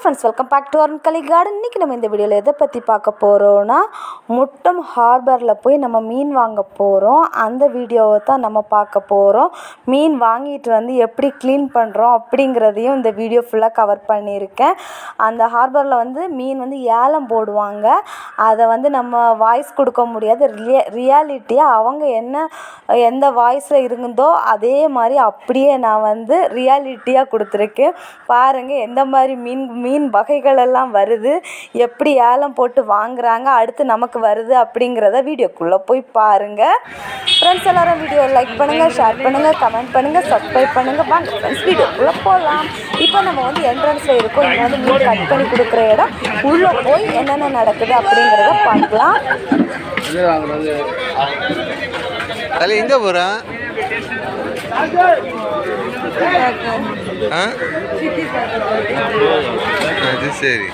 Friends welcome back to Arunkalai garden இன்றைக்கி நம்ம இந்த வீடியோவில் எதை பற்றி பார்க்க போகிறோன்னா முட்டம் ஹார்பரில் போய் நம்ம மீன் வாங்க போகிறோம் அந்த வீடியோவை தான் நம்ம பார்க்க போகிறோம் மீன் வாங்கிட்டு வந்து எப்படி க்ளீன் பண்ணுறோம் அப்படிங்கிறதையும் இந்த வீடியோ ஃபுல்லாக கவர் பண்ணியிருக்கேன். அந்த ஹார்பரில் வந்து மீன் வந்து ஏலம் போடுவாங்க. அதை வந்து நம்ம வாய்ஸ் கொடுக்க முடியாது. ரியா ரியாலிட்டியாக அவங்க என்ன எந்த வாய்ஸில் இருந்தோ அதே மாதிரி அப்படியே நான் வந்து ரியாலிட்டியாக கொடுத்துருக்கேன். பாருங்கள் எந்த மாதிரி மீன் மீன் வகைகள் எல்லாம் வருது. எப்படி ஏலம் போட்டு வாங்குறாங்க அடுத்து நமக்கு வருது அப்படிங்கிறத வீடியோக்குள்ளே போய் பாருங்கள் ஃப்ரெண்ட்ஸ் எல்லாரும் வீடியோ லைக் பண்ணுங்கள் ஷேர் பண்ணுங்கள் கமெண்ட் பண்ணுங்கள் சப்ஸ்கிரைப் பண்ணுங்கள் வாங்க ஃப்ரெண்ட்ஸ் வீடியோக்குள்ளே போகலாம் இப்போ நம்ம வந்து என்ட்ரன்ஸில் இருக்கோம். இங்கே வந்து மீன் கட் பண்ணி கொடுக்குற இடம். உள்ளே போய் என்னென்ன நடக்குது அப்படிங்கிறத பார்க்கலாம். எங்க போறான் ஆ? அது சரி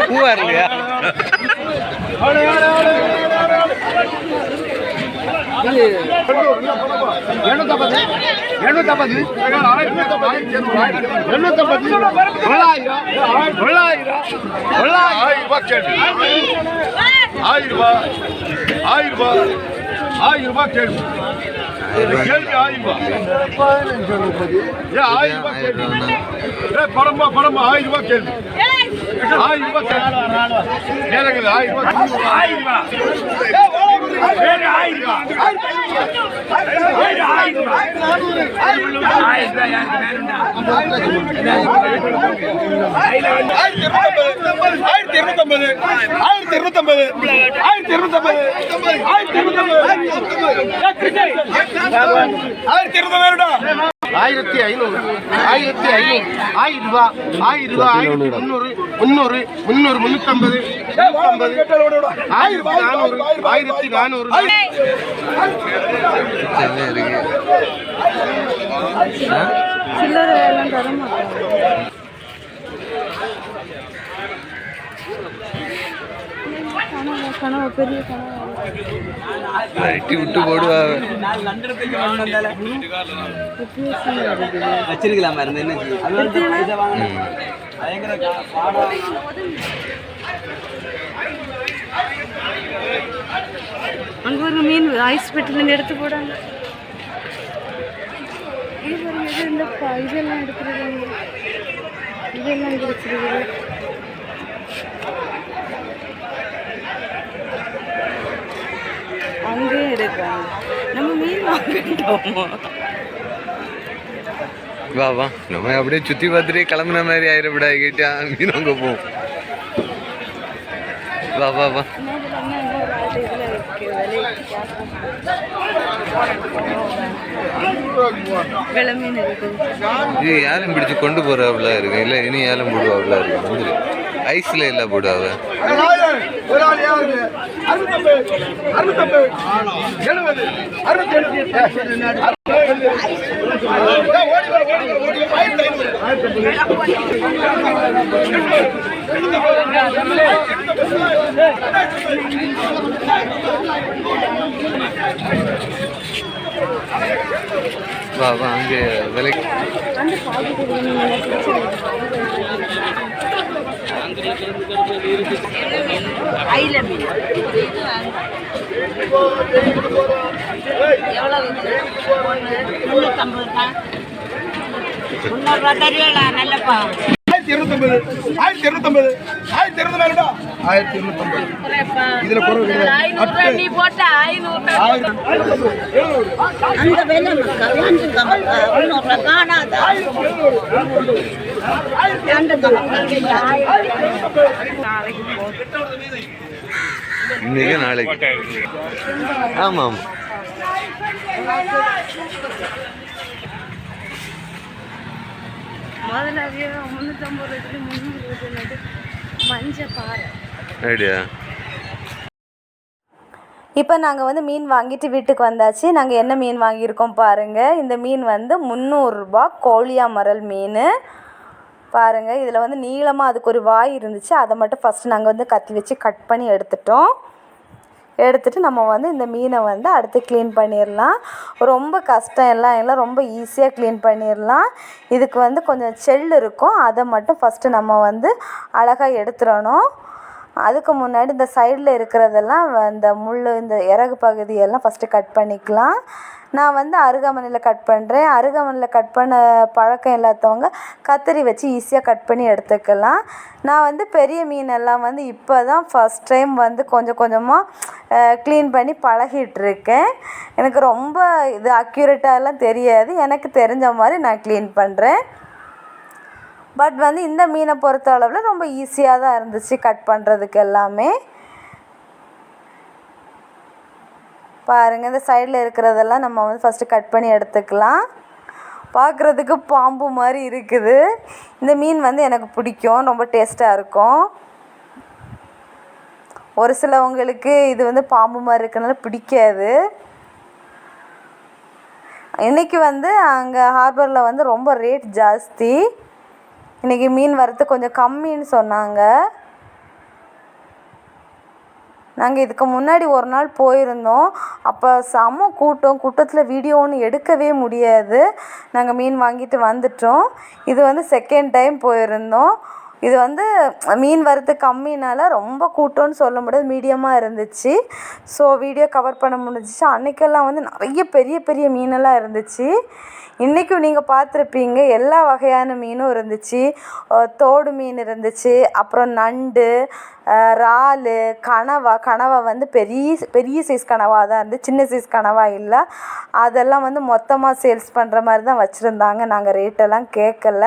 பூவா இல்லையா எண்ணூத்தம்பது தொள்ளாயிரம். தொள்ளாயிரம். தொள்ளாயிரம். ஆயிரம் ரூபாய் கேள்வி. ஆயிரம் ரூபாய் ஆயிரம் ரூபாய் ஆயிரம் ரூபாய் கேள்வி ஆயிரம் ஏன் ஆயிரம் ரூபாய் கேள்வி. ஏ படமா படமா ஆயிரம் ரூபாய் கேள்வி. ஆயிரம் ரூபாய் கேள்வி. ஆயிரம் ரூபாய் ஆயிரம் ரூபாய் ஆயிரத்தி இருநூத்தம்பது ஆயிரத்தி இருநூத்தம்பது ஆயிரத்தி இருநூத்தம்பது ஆயிரத்தி இருநூத்தம்பது ஆயிரத்தி இருநூத்தம்பதுடா ஆயிரத்தி ஐநூறு. ஆயிரத்தி ஐநூறு. ஆயிரம் ரூபாய் ஆயிரம் ரூபாய் ஆயிரத்தி முந்நூறு. முந்நூறு. முந்நூறு. முந்நூற்றம்பது முந்நூற்றம்பது ஆயிரத்தி நானூறு. ஆயிரத்தி நானூறு? சில்லறை எல்லாம் தர மாட்டாங்க கனவா பெரிய கனவா. வெட்டி விட்டு போடுவாங்க வச்சிருக்கலாம் மருந்து என்ன அங்கே ஒரு மீன் ஐஸ் பெட்டிலேருந்து எடுத்து போடாங்க. இதெல்லாம் எடுத்துருக்காங்க இதெல்லாம் கிடைச்சிருக்குது அங்கேயும் எடுக்கிறாங்க. நம்ம மீன் வாங்கிட்டோமோ? வா வா. நம்ம அப்படியே சுத்தி பார்த்துட்டே கிளம்புன மாதிரி ஆயிரப்படா கேட்டா மீன் வாங்க போவோம் வா வா வா. இது ஏலம் பிடிச்சு கொண்டு போறாப்புல இருக்கு. இல்ல இனி ஏலம் போடுவாப்புல இருக்கு. வந்துரு ஐஸ்ல இல்ல எழுபது அறுநூத்தி வா வா அங்கே மீன் எவ்வளோ முந்நூற்றம்பது தான் முந்நூறுரூவா தருவேடா நல்லப்பா. ஆயிரத்தி இருநூத்தம்பது ஆயிரத்தி இருநூத்தம்பது ஆயிரத்தி இருநூத்தம்பதுடா ஆயிரத்தி இருநூத்தம்பது இதுல குறவு இன்னைக்கு நாளைக்கு. ஆமா ஆமா முதல்ல முந்நூற்றம்பது ரூபாய்க்கு முந்நூறு ரூபாய் மஞ்சள் பாறை. ஐடியா இப்போ நாங்கள் வந்து மீன் வாங்கிட்டு வீட்டுக்கு வந்தாச்சு. நாங்கள் என்ன மீன் வாங்கியிருக்கோம் பாருங்கள் இந்த மீன் வந்து முந்நூறுரூபா கோழியா மரல் மீன். பாருங்கள் இதில் வந்து நீளமாக அதுக்கு ஒரு வாய் இருந்துச்சு. அதை மட்டும் ஃபஸ்ட்டு நாங்கள் வந்து கத்தி வச்சு கட் பண்ணி எடுத்துட்டோம். எடுத்துட்டு நம்ம வந்து இந்த மீனை வந்து அடுத்து க்ளீன் பண்ணிடலாம் ரொம்ப கஷ்டம் எல்லாம் எல்லாம் ரொம்ப ஈஸியாக க்ளீன் பண்ணிடலாம் இதுக்கு வந்து கொஞ்சம் செல் இருக்கும். அதை மட்டும் ஃபஸ்ட்டு நம்ம வந்து அழகாக எடுத்துடணும் அதுக்கு முன்னாடி இந்த சைடில் இருக்கிறதெல்லாம் இந்த முள் இந்த இறகு பகுதியெல்லாம் ஃபஸ்ட்டு கட் பண்ணிக்கலாம். நான் வந்து அருகாமனையில் கட் பண்ணுறேன் அருகாமனையில் கட் பண்ண பழக்கம் இல்லாதவங்க கத்தரி வச்சு ஈஸியாக கட் பண்ணி எடுத்துக்கலாம். நான் வந்து பெரிய மீனெல்லாம் வந்து இப்போ தான் ஃபஸ்ட் டைம் வந்து கொஞ்சம் கொஞ்சமாக க்ளீன் பண்ணி பழகிட்டு இருக்கேன். எனக்கு ரொம்ப இது அக்யூரேட்டாலாம் தெரியாது. எனக்கு தெரிஞ்ச மாதிரி நான் க்ளீன் பண்ணுறேன் பட் வந்து இந்த மீனை பொறுத்த அளவில் ரொம்ப ஈஸியாக தான் இருந்துச்சு கட் பண்ணுறதுக்கு எல்லாமே. பாருங்கள் இந்த சைடில் இருக்கிறதெல்லாம் நம்ம வந்து ஃபஸ்ட்டு கட் பண்ணி எடுத்துக்கலாம். பார்க்குறதுக்கு பாம்பு மாதிரி இருக்குது. இந்த மீன் வந்து எனக்கு பிடிக்கும் ரொம்ப டேஸ்ட்டாக இருக்கும். ஒரு சிலவங்களுக்கு இது வந்து பாம்பு மாதிரி இருக்கனால பிடிக்காது. இன்றைக்கி வந்து அங்கே ஹார்பரில் வந்து ரொம்ப ரேட் ஜாஸ்தி. இன்றைக்கி மீன் வரத்து கொஞ்சம் கம்மின்னு சொன்னாங்க. நாங்கள் இதுக்கு முன்னாடி ஒரு நாள் போயிருந்தோம். அப்போ செம கூட்டம். கூட்டத்தில் வீடியோ ஒன்று எடுக்கவே முடியாது. நாங்கள் மீன் வாங்கிட்டு வந்துட்டோம். இது வந்து செகண்ட் டைம் போயிருந்தோம். இது வந்து மீன் வரத்து கம்மினால ரொம்ப கூட்டம்னு சொல்ல முடியாது மீடியமாக இருந்துச்சு. ஸோ வீடியோ கவர் பண்ண முடிஞ்சிச்சு. அன்றைக்கெல்லாம் வந்து நிறைய பெரிய பெரிய மீனெல்லாம் இருந்துச்சு. இன்றைக்கும் நீங்கள் பார்த்துருப்பீங்க எல்லா வகையான மீனும் இருந்துச்சு. தோடு மீன் இருந்துச்சு அப்புறம் நண்டு இறால் இறாலு கனவா கனவா வந்து பெரிய பெரிய சைஸ் கனவாக தான் இருந்து சின்ன சைஸ் கனவா இல்லை. அதெல்லாம் வந்து மொத்தமாக சேல்ஸ் பண்ணுற மாதிரி தான் வச்சுருந்தாங்க. நாங்கள் ரேட்டெல்லாம் கேட்கல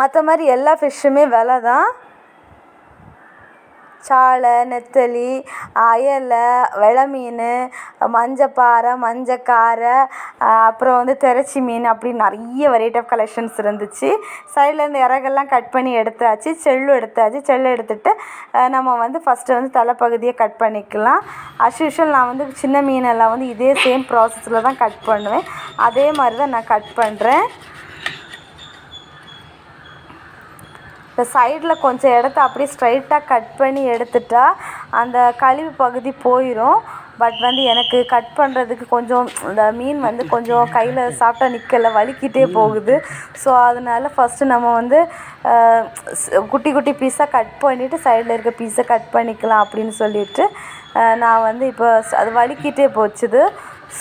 மற்ற மாதிரி எல்லா ஃபிஷ்ஷுமே விலை தான். சாலை நெத்தலி அயலை வெலை மீன் மஞ்சப்பாறை மஞ்சக்காரை அப்புறம் வந்து திரச்சி மீன் அப்படி நிறைய வெரைட்டி ஆஃப் கலெக்ஷன்ஸ் இருந்துச்சு. சைடில் இந்த இறகெல்லாம் கட் பண்ணி எடுத்தாச்சு. செல்லு எடுத்தாச்சு. செல்லு எடுத்துட்டு நம்ம வந்து ஃபஸ்ட்டு வந்து தலைப்பகுதியை கட் பண்ணிக்கலாம். அஸ் யூஷுவல் நான் வந்து சின்ன மீனெல்லாம் வந்து இதே சேம் ப்ராசஸில் தான் கட் பண்ணுவேன். அதே மாதிரி தான் நான் கட் பண்ணுறேன் இந்த சைடில் கொஞ்சம் இடத்த அப்படியே ஸ்ட்ரைட்டாக கட் பண்ணி எடுத்துட்டா அந்த கழிவு பகுதி போயிடும் பட் வந்து எனக்கு கட் பண்ணுறதுக்கு கொஞ்சம் இந்த மீன் வந்து கொஞ்சம் கையில் சாப்பிட்டா நிற்கல வலிக்கிட்டே போகுது. ஸோ அதனால ஃபஸ்ட்டு நம்ம வந்து குட்டி குட்டி பீஸாக கட் பண்ணிவிட்டு சைடில் இருக்க பீஸை கட் பண்ணிக்கலாம் அப்படின்னு சொல்லிட்டு நான் வந்து இப்போ அது வலிக்கிட்டே போச்சுது.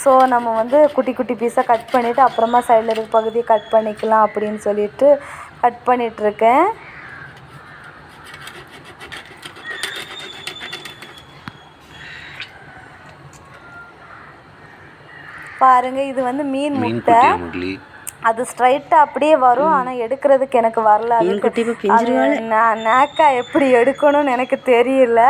ஸோ நம்ம வந்து குட்டி குட்டி பீஸாக கட் பண்ணிவிட்டு அப்புறமா சைடில் இருக்க பகுதியை கட் பண்ணிக்கலாம் அப்படின்னு சொல்லிட்டு கட் பண்ணிகிட்ருக்கேன் பாருங்க இது வந்து மீன் முட்டை. அது ஸ்ட்ரைட்டாக அப்படியே வரும். ஆனால் எடுக்கிறதுக்கு எனக்கு வரல. அதுக்கு அது நா- நாக்கா எப்படி எடுக்கணும்னு எனக்கு தெரியல.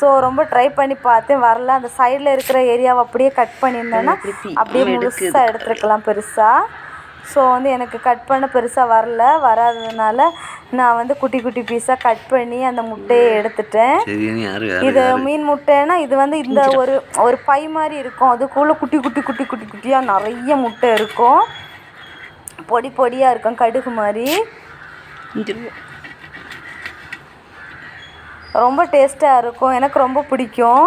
ஸோ ரொம்ப ட்ரை பண்ணி பார்த்தேன். வரல. அந்த சைடில் இருக்கிற ஏரியாவை அப்படியே கட் பண்ணியிருந்தேன்னா அப்படியே முழுசாக எடுத்துருக்கலாம் பெருசாக ஸோ வந்து எனக்கு கட் பண்ண பெருசாக வரல. வராததுனால நான் வந்து குட்டி குட்டி பீஸாக கட் பண்ணி அந்த முட்டையை எடுத்துட்டேன். இது மீன் முட்டைன்னா இது வந்து இந்த ஒரு ஒரு பை மாதிரி இருக்கும். அதுக்குள்ளே குட்டி குட்டி குட்டி குட்டி குட்டியாக நிறைய முட்டை இருக்கும். பொடி பொடியாக இருக்கும் கடுகு மாதிரி. ரொம்ப டேஸ்ட்டாக இருக்கும். எனக்கு ரொம்ப பிடிக்கும்.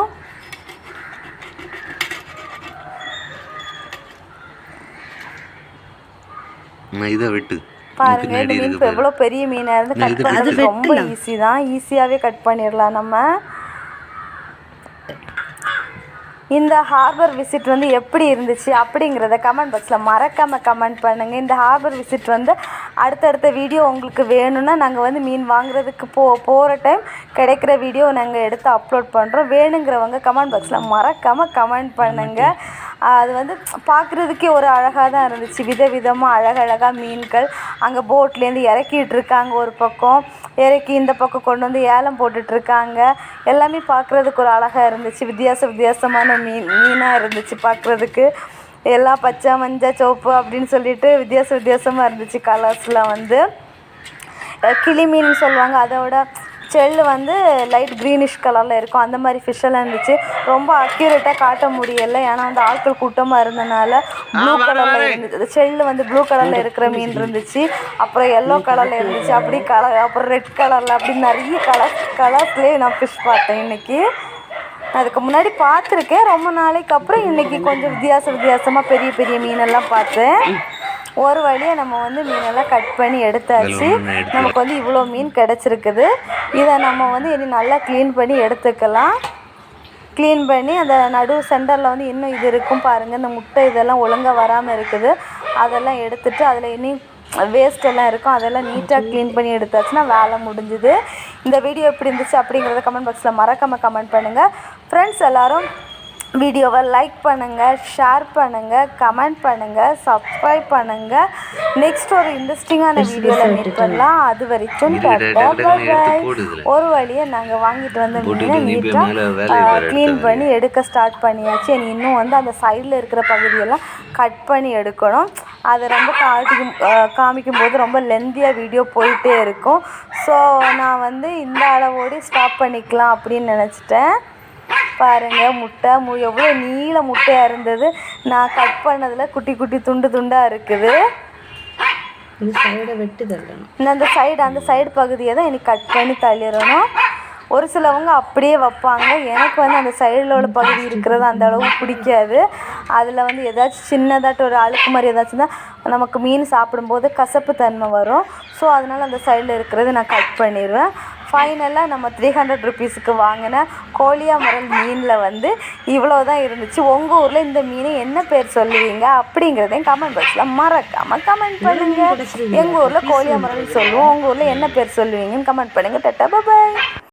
நான் இதை வெட்டு. பாருங்க இந்த மீன். எவ்வளோ பெரிய மீனாக இருந்து கட் பண்ணுறது ரொம்ப ஈஸி தான். ஈஸியாகவே கட் பண்ணிடலாம் நம்ம. இந்த ஹார்பர் விசிட் வந்து எப்படி இருந்துச்சு அப்படிங்கிறத கமெண்ட் பாக்ஸில் மறக்காமல் கமெண்ட் பண்ணுங்கள் இந்த ஹார்பர் விசிட் வந்து அடுத்தடுத்த வீடியோ உங்களுக்கு வேணும்னா நாங்கள் வந்து மீன் வாங்குறதுக்கு போ போகிற டைம் கிடைக்கிற வீடியோ நாங்கள் எடுத்து அப்லோட் பண்ணுறோம் வேணுங்கிறவங்க கமெண்ட் பாக்ஸில் மறக்காமல் கமெண்ட் பண்ணுங்கள் அது வந்து பார்க்குறதுக்கே ஒரு அழகாக தான் இருந்துச்சு. விதவிதமாக அழகழகாக மீன்கள் அங்கே போட்லேருந்து இறக்கிட்டு இருக்காங்க ஒரு பக்கம். இறக்கி இந்த பக்கம் கொண்டு வந்து ஏலம் போட்டுட்ருக்காங்க. எல்லாமே பார்க்குறதுக்கு ஒரு அழகாக இருந்துச்சு. வித்தியாச வித்தியாசமான மீன் மீனாக இருந்துச்சு பார்க்குறதுக்கு. எல்லாம் பச்சை மஞ்சள் சிவப்பு அப்படின்னு சொல்லிட்டு வித்தியாச வித்தியாசமாக இருந்துச்சு கலர்ஸ்லாம் வந்து. கிளி மீன் சொல்லுவாங்க. அதோட செல்லு வந்து லைட் க்ரீனிஷ் கலரில் இருக்கும். அந்த மாதிரி எல்லாம் இருந்துச்சு. ரொம்ப அக்யூரேட்டாக காட்ட முடியலை. ஏன்னா வந்து ஆட்கள் கூட்டமாக இருந்தனால ப்ளூ கலரில் இருந்துச்சு செல்லு வந்து ப்ளூ கலரில் இருக்கிற மீன் இருந்துச்சு. அப்புறம் எல்லோ கலரில் இருந்துச்சு. அப்படி கலர் அப்புறம் ரெட் கலரில் அப்படி நிறைய கலர் கலர்ஸ்லேயே நான் ஃபிஷ் பார்த்தேன் இன்னைக்கு. அதுக்கு முன்னாடி பார்த்துருக்கேன். ரொம்ப நாளைக்கு அப்புறம் இன்னைக்கு கொஞ்சம் வித்தியாச வித்தியாசமாக பெரிய பெரிய மீனெல்லாம் பார்த்தேன். ஒரு வழியாக நம்ம வந்து மீனெல்லாம் கட் பண்ணி எடுத்தாச்சு. நமக்கு வந்து இவ்வளோ மீன் கிடச்சிருக்குது. இதை நம்ம வந்து இனி நல்லா க்ளீன் பண்ணி எடுத்துக்கலாம். க்ளீன் பண்ணி அந்த நடு சென்டரில் வந்து இன்னும் இது இருக்கும் பாருங்கள் இந்த முட்டை இதெல்லாம் ஒழுங்காக வராமல் இருக்குது. அதெல்லாம் எடுத்துட்டு அதில் இனி வேஸ்ட் எல்லாம் இருக்கும். அதெல்லாம் நீட்டாக க்ளீன் பண்ணி எடுத்தாச்சுன்னா வேலை முடிஞ்சுது. இந்த வீடியோ எப்படி இருந்துச்சு அப்படிங்கிறத கமெண்ட் பாக்ஸில் மறக்காமல் கமெண்ட் பண்ணுங்கள் ஃப்ரெண்ட்ஸ் எல்லோரும் வீடியோவை லைக் பண்ணுங்கள் ஷேர் பண்ணுங்கள் கமெண்ட் பண்ணுங்கள் சப்ஸ்கிரைப் பண்ணுங்கள் நெக்ஸ்ட் ஒரு இன்ட்ரெஸ்டிங்கான வீடியோவில் மீட் பண்ணலாம். அது வரைக்கும். ஒரு வழியை நாங்கள் வாங்கிட்டு வந்த நீட்டாக க்ளீன். பண்ணி எடுக்க ஸ்டார்ட் பண்ணியாச்சு. இனி இன்னும் வந்து அந்த சைடில் இருக்கிற பகுதியெல்லாம் கட் பண்ணி எடுக்கணும். அதை ரொம்ப காட்டிக்கும் அஹ் காமிக்கும் போது ரொம்ப லென்த்தியாக வீடியோ போயிட்டே இருக்கும். ஸோ நான் வந்து இந்த அளவோடு ஸ்டாப் பண்ணிக்கலாம் அப்படின்னு நினச்சிட்டேன். பாருங்க முட்டை மு எவ்வளோ நீள முட்டையாக இருந்தது நான் கட் பண்ணதில் குட்டி குட்டி துண்டு துண்டாக இருக்குது. இது சைடை வெட்டி தள்ளணும். இந்த அந்த சைடு அந்த சைடு பகுதியை தான் எனக்கு கட் பண்ணி தள்ளிடணும். ஒரு சிலவங்க அப்படியே வைப்பாங்க. எனக்கு வந்து அந்த சைடில் உள்ள பகுதி இருக்கிறது அந்த அளவு பிடிக்காது. அதில் வந்து ஏதாச்சும் சின்னதாட்டு ஒரு அழுக்கு மாதிரி ஏதாச்சும் தான் நமக்கு மீன் சாப்பிடும்போது கசப்பு தன்மை வரும். ஸோ அதனால் அந்த சைடில் இருக்கிறது நான் கட் பண்ணிடுவேன். ஃபைனலாக நம்ம த்ரீ ஹண்ட்ரட் ருபீஸுக்கு வாங்கின கோழியா மரல் மீனில் வந்து இவ்வளோ தான் இருந்துச்சு. உங்கள் ஊரில் இந்த மீனை என்ன பேர் சொல்லுவீங்க அப்படிங்கிறதையும் கமெண்ட் பாக்ஸில் மறக்காமல் கமெண்ட் பண்ணுங்கள் எங்கள் ஊரில் கோழியா மரல் சொல்லுவோம். உங்கள் ஊரில் என்ன பேர் சொல்லுவீங்கன்னு கமெண்ட் பண்ணுங்கள் டட்டா பாய்